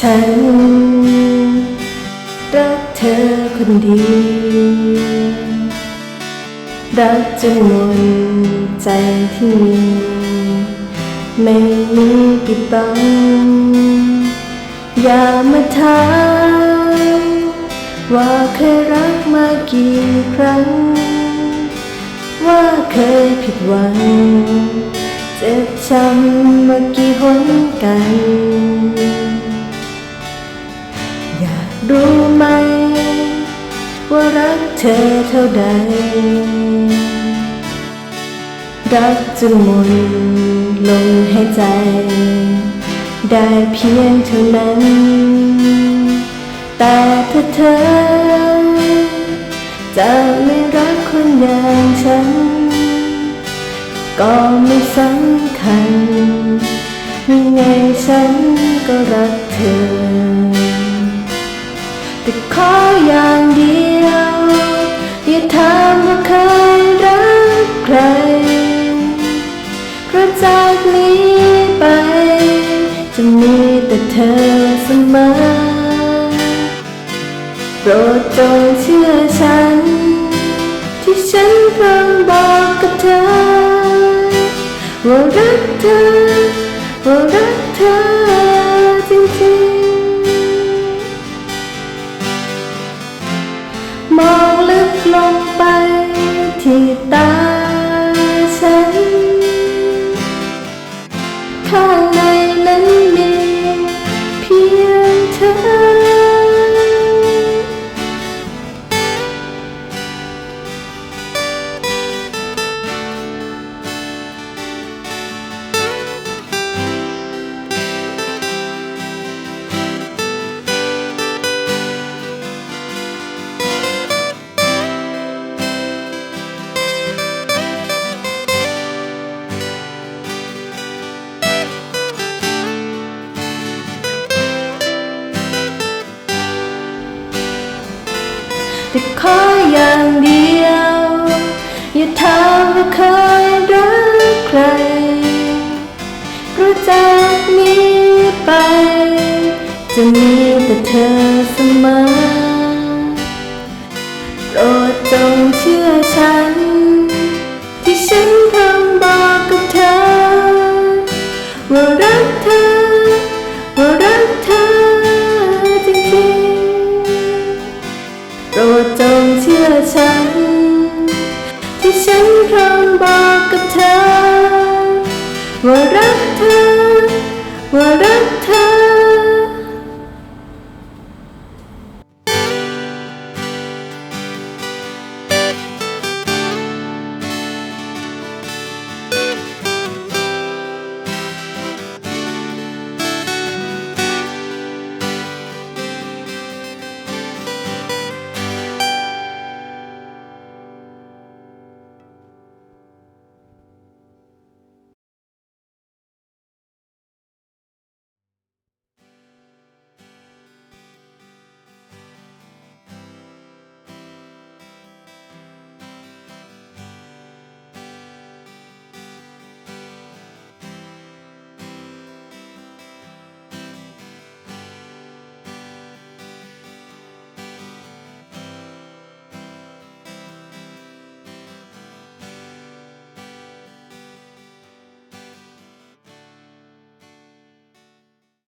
ฉัน รักเธอคนเดียวรักจนหมดใจที่มี ไม่มีปิดบัง อย่ามาถามว่าเคยรักมากี่ครั้ง ว่าเคยผิดหวังเจ็บช้ำมากี่หนกัน เธอเท่าใด รักจนหมดลมหายใจ ได้เพียงเท่านั้น แต่ถ้าเธอ จะไม่รักคนอย่างฉัน ก็ไม่สำคัญยังไงฉันก็รักเธอ แต่ขออย่างเดียว ถามว่าเคยรักใครเพราะจากนี้ไป จะมีแต่เธอเสมอโปรดจงเชื่อฉัน ที่ฉันเพิ่งบอกกับเธอ ว่ารักเธอว่ารักเธอ แต่ขออย่างเดียว อย่าถามว่าเคยรักใครเพราะจากนี้ไป จะมีแต่เธอเสมอ งเ